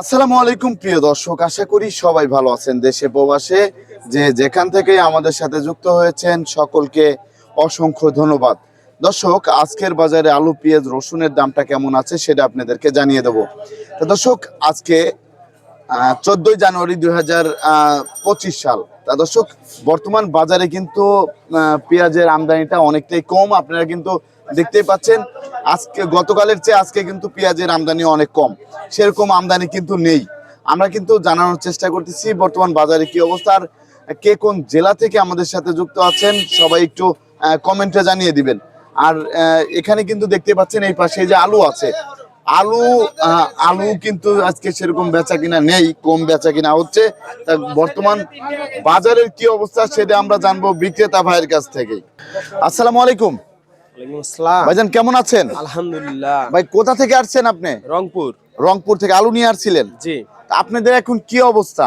আসসালামু আলাইকুম, প্রিয় দর্শক। আশা করি সবাই ভালো আছেন দেশে প্রবাসে। যে যেখান থেকে আমাদের সাথে যুক্ত হয়েছেন, সকলকে অসংখ্য ধন্যবাদ। দর্শক, আজকের বাজারে আলু, পেঁয়াজ, রসুনের দামটা কেমন আছে সেটা আপনাদেরকে জানিয়ে দেব। তো দর্শক, আজকে চোদ্দই জানুয়ারি দুই হাজার পঁচিশ সাল। তা দর্শক, বর্তমান বাজারে কিন্তু পেঁয়াজের আমদানিটা অনেকটাই কম। আপনারা কিন্তু দেখতেই পাচ্ছেন, আজকে, গতকালের চেয়ে আজকে কিন্তু পেঁয়াজের আমদানি অনেক কম। সেরকম আমদানি কিন্তু নেই। আমরা কিন্তু জানানোর চেষ্টা করতেছি, বর্তমান বাজারে কি অবস্থা আর কে কোন জেলা থেকে আমাদের সাথে যুক্ত আছেন, সবাই একটু কমেন্টে জানিয়ে দিবেন। আর এখানে কিন্তু দেখতে পাচ্ছেন এই পাশে যে আলু আছে। আলু আলু কিন্তু আজকে সেরকম বেচা কিনা নেই, কম বেচা কিনা হচ্ছে। তা বর্তমান বাজারের কি অবস্থা সেটা আমরা জানব বিক্রেতা ভাইয়ের কাছ থেকে আসসালামু আলাইকুম। ভাইজান কেমন আছেন? আলহামদুলিল্লাহ। ভাই কোথা থেকে আসছেন আপনি? রংপুর। রংপুর থেকে আলু নিয়ে আসছিলেন? জি। আপনাদের এখন কি অবস্থা?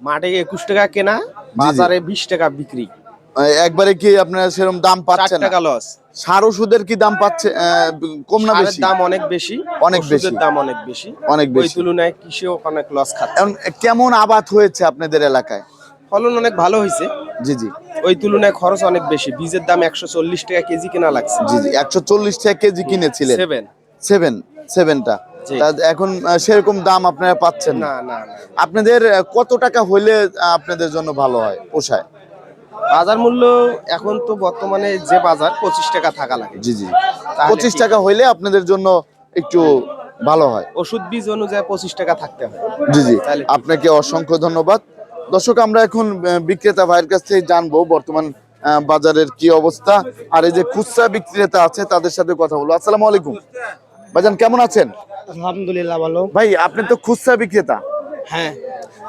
মাঠে একুশ টাকা কেনা বাজারে বিশ টাকা বিক্রি। একবারে কি আপনারা সেরকম দাম পাচ্ছেন টাকা লস। সার ওষুধের কি দাম পাচ্ছে কম না বেশি? দাম অনেক বেশি অনেক বেশি। দাম অনেক বেশি। অনেক বেশি। তুলনায় কৃষক অনেক লস খাচ্ছে। কেমন আবাদ হয়েছে আপনাদের এলাকায়? ফলন অনেক ভালো হয়েছে। জি জি। ওই তুলনায় খরচ অনেক বেশি। বীজের দাম একশো চল্লিশ টাকা কেজি কেনা লাগছে। জি জি একশো চল্লিশ টাকা কেজি কিনেছিলেন। সেভেন। সেভেন সেভেনটা। এখন সেরকম দাম আপনারা পাচ্ছেন না। না আপনাদের কত টাকা হইলে আপনাদের জন্য ভালো হয় পোষায়? বাজার মূল্য এখন তো বর্তমানে যে বাজার পঁচিশ টাকা থাকা লাগে। জি জি। পঁচিশ টাকা হইলে আপনাদের জন্য একটু ভালো হয়। ওষুধ বীজ অনুযায়ী পঁচিশ টাকা থাকতে হয়। জি জি। আপনাকে অসংখ্য ধন্যবাদ। দর্শক আমরা এখন বিক্রেতা ভাইয়ের কাছ থেকে জানব বর্তমান বাজারের কি অবস্থা আর এই যে খুচরা বিক্রেতা আছে তাদের সাথে কথা বলব। আসসালামু আলাইকুম। ভাইজান কেমন আছেন? আলহামদুলিল্লাহ ভালো। ভাই আপনি তো খুচরা বিক্রেতা। হ্যাঁ।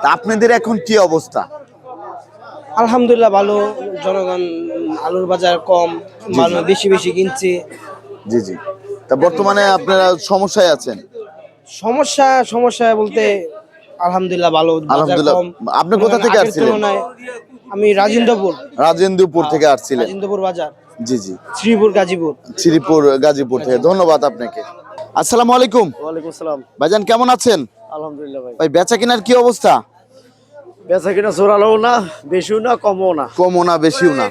তা আপনাদের এখন কি অবস্থা? আলহামদুলিল্লাহ ভালো। জনগণ আলুর বাজার কম মানুষ বেশি বেশি কিনছে। জি জি। তা বর্তমানে আপনারা সমস্যায় আছেন? সমস্যা সমস্যা বলতে আলহামদুলিল্লাহ ভালো আলহামদুলিল্লাহ। আপনি কোথা থেকে আসছিলেন? আমি রাজেন্দ্রপুর। রাজেন্দ্রপুর থেকে আসছিলেন। রাজেন্দ্রপুর বাজার। জি জি। শ্রীপুর গাজীপুর। শ্রীপুর গাজীপুর থেকে। ধন্যবাদ আপনাকে। আসসালামু আলাইকুম। ওয়ালাইকুম সালাম ভাইজান কেমন আছেন? আলহামদুলিল্লাহ ভাই। ভাই বেচা কেনার কি অবস্থা? বেচা কিনা চোরালো না বেশিও না কমও না। কমও না বেশিও না।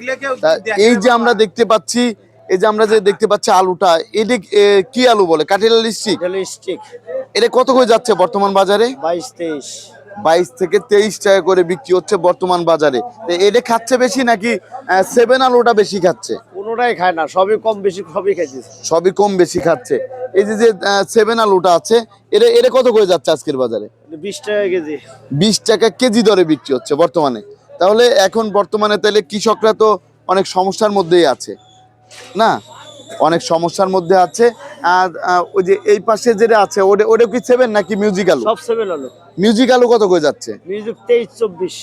এই যে আমরা দেখতে পাচ্ছি এই যে আমরা যে দেখতে পাচ্ছি আলুটা এটা কি আলু বলে? কাঠিলাল স্টিক এটা কত করে যাচ্ছে বর্তমান বাজারে? বাইশ তেইশ। বাইশ থেকে তেইশ টাকা করে বিক্রি হচ্ছে বর্তমান বাজারে। এটা খাচ্ছে বেশি নাকি সেভেন আলুটা বেশি খাচ্ছে? কোনোটাই খায় না সবই কম বেশি সবই খাইতেছে। সবই কম বেশি খাচ্ছে। এই যে যে সেভেন আলুটা আছে এটা এটা কত করে যাচ্ছে আজকের বাজারে? বিশ টাকা কেজি। বিশ টাকা কেজি দরে বিক্রি হচ্ছে বর্তমানে। তাহলে এখন বর্তমানে তাহলে কৃষকরা তো অনেক সমস্যার মধ্যেই আছে না? অনেক সমস্যার মধ্যে আছে। আর ওই যে এই পাশে যেটা আছে, ওটা ওটা কি সেভেন নাকি মিউজিক্যাল সব সেভেন আলু মিউজিক আলু কত করে যাচ্ছে? মিউজিক তেইশ চব্বিশ।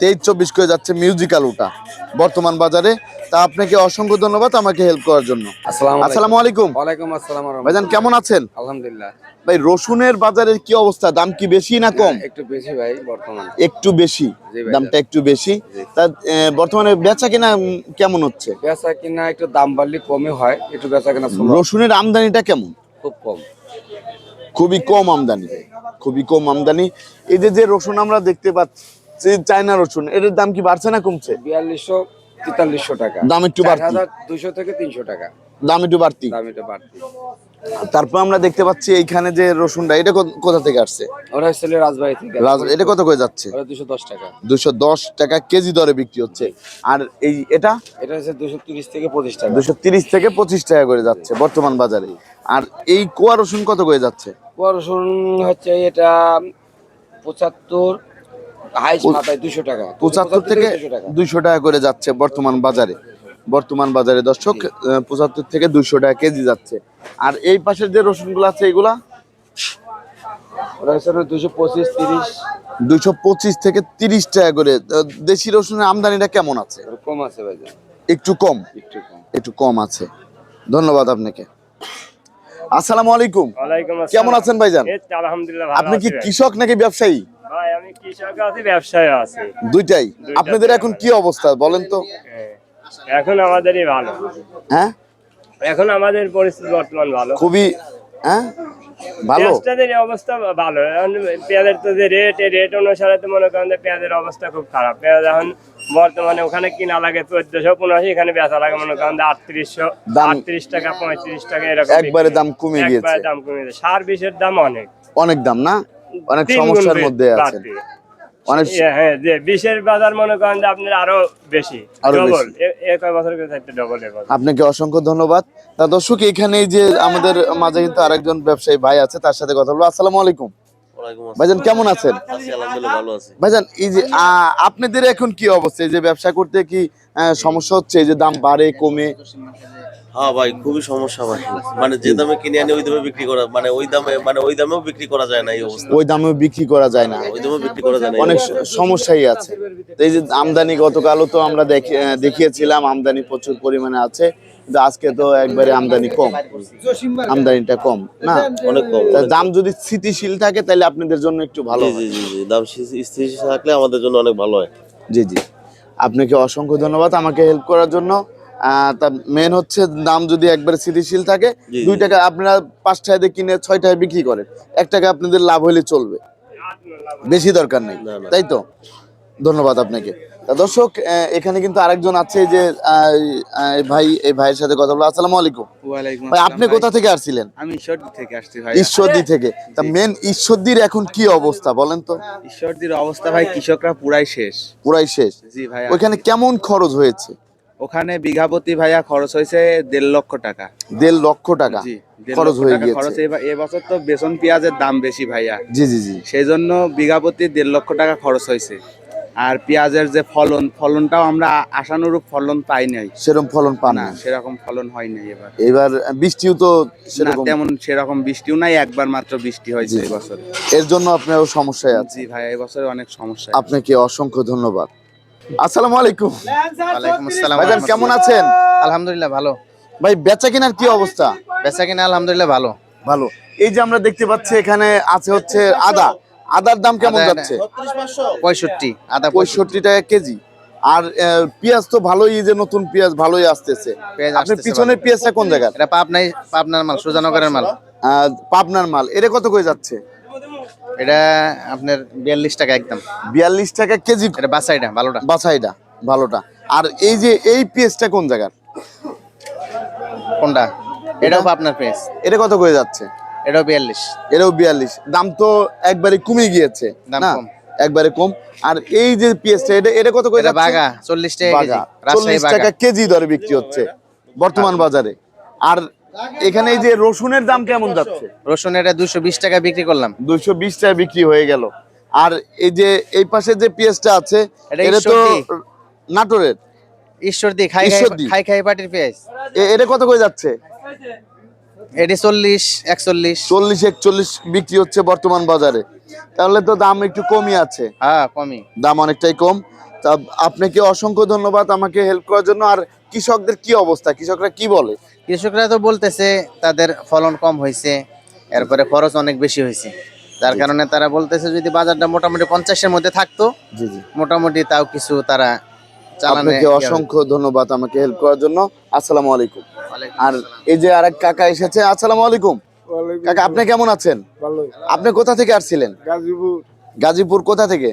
তেইশ চব্বিশ করে যাচ্ছে মিউজিক আলুটা বর্তমান বাজারে। তা আপনাকে অসংখ্য ধন্যবাদ আমাকে হেল্প করার জন্য। আসসালামু আসসালামু আলাইকুম। ওয়ালাইকুম আসসালাম ভাইজান কেমন আছেন? আলহামদুলিল্লাহ। ভাই রসুনের বাজারের কি অবস্থা? দাম কি বেশি না কম? একটু বেশি ভাই বর্তমান। একটু বেশি। দামটা একটু বেশি। তা আহ, বর্তমানে বেচা কিনা কেমন হচ্ছে? বেচা কিনা একটু দাম বাড়লে কমে হয় একটু বেচা কিনা রসুনের আমদানিটা কেমন? খুব কম। খুবই কম আমদানি খুবই কম আমদানি। এই যে যে রসুন আমরা দেখতে পাচ্ছি চায়না রসুন এর দাম কি বাড়ছে না কমছে? বিয়াল্লিশশো তেতাল্লিশশো টাকা। দাম একটু বাড়ছে বাড়তি দুশো থেকে তিনশো টাকা। দাম একটু বাড়তি। দাম একটু বাড়তি। তারপর আমরা দেখতে পাচ্ছি এইখানে যে রসুনটা এটা কোথা থেকে আসছে? ওরা হচ্ছিল রাজবাড়ি থেকে। এটা কত করে যাচ্ছে? দুশো দশ টাকা। দুশো দশ টাকা কেজি দরে বিক্রি হচ্ছে। আর এই এটা? এটা হচ্ছে দুশো তিরিশ থেকে পঁচিশ টাকা। দুশো তিরিশ থেকে পঁচিশ টাকা করে যাচ্ছে বর্তমান বাজারে। আর এই কোয়া রসুন কত করে যাচ্ছে? রসুন হচ্ছে এটা পঁচাত্তর হাইস মাথায় দুশো টাকা। পঁচাত্তর থেকে দুশো দুইশো টাকা করে যাচ্ছে বর্তমান বাজারে। বর্তমান বাজারে দর্শক পঁচাত্তর থেকে দুইশো টাকা কেজি যাচ্ছে। আর এই পাশের যে রসুনগুলো আছে এগুলা? দুশো পঁচিশ তিরিশ। দুইশো পঁচিশ থেকে তিরিশ টাকা করে। দেশি রসুনের আমদানিটা কেমন আছে? কম আছে ভাই একটু কম? একটু কম। একটু কম আছে। ধন্যবাদ আপনাকে। আসসালামু আলাইকুম। কেমন আছেন ভাইজান? আলহামদুলিল্লাহ আপনি কি কৃষক নাকি ব্যবসায়ী? ভাই আমি কৃষক আছি ব্যবসায় আছি। দুইটাই। আপনাদের এখন কি অবস্থা বলেন তো। এখন আমাদেরই ভালো। হ্যাঁ? এখন আমাদের পরিস্থিতি বর্তমান ভালো। খুবই হ্যাঁ? ভালো? পেঁয়াজটাদের অবস্থা ভালো। এখন পেঁয়াজের তো যে রেট এই রেট অনুসারে তো মনে করেন যে পেঁয়াজের অবস্থা খুব খারাপ। পেঁয়াজ এখন বর্তমানে ওখানে কিনা লাগে চোদ্দশো পনেরোশো এখানে বেচা লাগে মনে করেন যে আটত্রিশশো আটত্রিশ টাকা পঁয়ত্রিশ টাকা এরকম একবারে। দাম কমে একবারে গিয়েছে দাম কমে গেছে সার বিষের দাম অনেক। অনেক দাম না? অনেক সমস্যার মধ্যে বাড়তি। অনেক ইয়ে, হ্যাঁ যে বিষের বাজার মনে করেন যে আপনার আরও বেশি ডবল। বছর ডবল আপনাকে অসংখ্য ধন্যবাদ। তা দর্শক এখানে যে আমাদের মাঝে কিন্তু আরেকজন ব্যবসায়ী ভাই আছে তার সাথে কথা বলব। আসসালামু আলাইকুম। ভাইজান কেমন আছেন? ভাইজান এই যে আপনাদের এখন কি অবস্থা? এই যে ব্যবসা করতে কি সমস্যা হচ্ছে? এই যে দাম বাড়ে কমে? হ্যাঁ ভাই খুবই সমস্যা ভাই। মানে যে দামে কিনে আনি ওই দামে বিক্রি করা মানে ওই দামে মানে ওই দামেও বিক্রি করা যায় না এই অবস্থা। ওই দামেও বিক্রি করা যায় না। ওই দামেও বিক্রি করা যায় না। অনেক সমস্যাই আছে। এই যে আমদানি গতকালও তো আমরা দেখি- দেখিয়েছিলাম আমদানি প্রচুর পরিমাণে আছে। কিন্তু আজকে তো একবারে আমদানি কম। আমদানিটা কম না? অনেক কম। দাম যদি স্থিতিশীল থাকে তাহলে আপনাদের জন্য একটু ভালো জি জি জি জি দাম স্থির থাকলে আমাদের জন্য অনেক ভালো হয়। জি জি। আপনাকে অসংখ্য ধন্যবাদ আমাকে হেল্প করার জন্য। তা মেন হচ্ছে দাম যদি একবারে স্থিতিশীল থাকে দুই টাকা আপনারা পাঁচ টাকা দিয়ে কিনে ছয় টাকা বিক্রি করেন। এক টাকা আপনাদের লাভ হলে চলবে। বেশি দরকার নেই। তাই তো? ধন্যবাদ আপনাকে। দর্শক এখানে কিন্তু আরেকজন আছে যে ভাই এই ভাইয়ের সাথে কথা বলো আসসালামু আলাইকুম। ভাই আপনি কোথা থেকে আসছিলেন? আমি ঈশ্বরদী থেকে আসছি ভাই। ঈশ্বরদী থেকে। তা মেন ঈশ্বরদীর এখন কি অবস্থা বলেন তো? ঈশ্বরদীর অবস্থা ভাই কৃষকরা পুরাই শেষ। পুরাই শেষ। জি ভাই ওইখানে কেমন খরচ হয়েছে? ওখানে বিঘাপতি ভাইয়া খরচ হয়েছে দেড় লক্ষ টাকা। দেড় লক্ষ টাকা খরচ হয়ে খরচ গিয়েছে। এবার এবছর তো বেসন পেঁয়াজের দাম বেশি ভাইয়া। জি জি জি। সেই জন্য বিঘাপতি দেড় লক্ষ টাকা খরচ হয়েছে। আর পেঁয়াজের যে ফলন ফলনটাও আমরা আশানুরূপ ফলন পাই নাই। সেরকম ফলন পান না সেরকম ফলন হয় নাই এবার। এবার বৃষ্টিও তো সেরকম তেমন সেরকম বৃষ্টিও নাই একবার মাত্র বৃষ্টি হয়েছে। এবছর এর জন্য আপনার সমস্যায় আছে। জি ভাই এবছরে অনেক সমস্যা আপনাকে অসংখ্য ধন্যবাদ। আসসালামু আলাইকুম। ওয়ালাইকুম আসসালাম ভাইজান কেমন আছেন? আলহামদুলিল্লাহ ভালো। ভাই বেচা কেনার কি অবস্থা? বেচা কিনা আলহামদুলিল্লাহ ভালো। ভালো। এই যে আমরা দেখতে পাচ্ছি এখানে আছে হচ্ছে আদা। আদার দাম কেমন যাচ্ছে? পঁয়ষট্টি। আদা পঁয়ষট্টি টাকা কেজি। আর পেঁয়াজ তো ভালোই যে নতুন পেঁয়াজ ভালোই আসতেছে। পেঁয়াজ আপনি পিছনের পেঁয়াজটা কোন জায়গার? এটা পাবনাই পাবনার মাল সুজানগরের মাল। পাবনার মাল। এটা কত করে যাচ্ছে? এটা আপনার বিয়াল্লিশ টাকা একদম। বিয়াল্লিশ টাকা কেজি। এটা বাসাইটা ভালোটা। বাছাইটা ভালোটা। আর এই যে এই পেঁয়াজটা কোন জায়গার? কোনটা? এটাও পাবনার পেঁয়াজ। এটা কত করে যাচ্ছে? এটাও বিয়াল্লিশ। এটাও বিয়াল্লিশ। দাম তো একবারে কমে গিয়েছে দাম কম। একবারে কম। আর এই যে পেঁয়াজটা এটা এটা কত করে বাগা চল্লিশ টাকা কেজি চল্লিশ টাকা কেজি দরে বিক্রি হচ্ছে বর্তমান বাজারে। আর এখানে এই যে রসুনের দাম কেমন যাচ্ছে? রসুন এটা দুশো বিশ টাকা বিক্রি করলাম। দুইশো বিশ টাকা বিক্রি হয়ে গেল। আর এই যে এই পাশে যে পেঁয়াজটা আছে এটা তো। নাটোরের। ঈশ্বরদী খাই খাই খাই পাটির পেঁয়াজ। এটা কত করে যাচ্ছে? এটি চল্লিশ একচল্লিশ। চল্লিশ একচল্লিশ বিক্রি হচ্ছে বর্তমান বাজারে। তাহলে তো দাম একটু কমই আছে। হ্যাঁ কমই। দাম অনেকটাই কম। তা আপনাকে অসংখ্য ধন্যবাদ আমাকে হেল্প করার জন্য। আর কৃষকদের কি অবস্থা? কৃষকরা কি বলে? কৃষকরা তো বলতেছে তাদের ফলন কম হয়েছে এরপরে খরচ অনেক বেশি হয়েছে। যার কারণে তারা বলতেছে যদি বাজারটা মোটামুটি পঞ্চাশের মধ্যে থাকতো জি জি। মোটামুটি তাও কিছু তারা চালানে আপনাকে অসংখ্য ধন্যবাদ আমাকে হেল্প করার জন্য। আসসালামু আলাইকুম। আর এই যে আরেক কাকা এসেছে আসসালামু আলাইকুম। কাকা আপনি কেমন আছেন? আপনি কোথা থেকে আসছিলেন? গাজীপুর। গাজীপুর কোথা থেকে?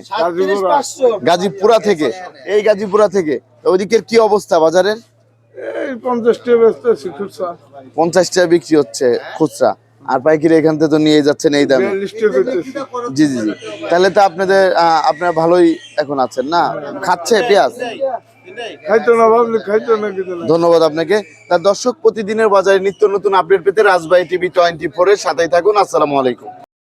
গাজীপুরা থেকে। এই গাজীপুরা থেকে। তো ওইদিকের কি অবস্থা বাজারের? পঞ্চাশ টাকা বিক্রি হচ্ছে খুচরা। আর পাইকারি এখান থেকে তো নিয়ে যাচ্ছেন এই দামে। জি জি জি। তাহলে তো আপনাদের আহ, আপনারা ভালোই এখন আছেন না? খাচ্ছে পেঁয়াজ? ধন্যবাদ আপনাকে। তার দর্শক, প্রতিদিনের বাজারে নিত্য নতুন আপডেট পেতে রাজবাহী টিভি টোয়েন্টি ফোর এর সাথে থাকুন। আসসালামু আলাইকুম।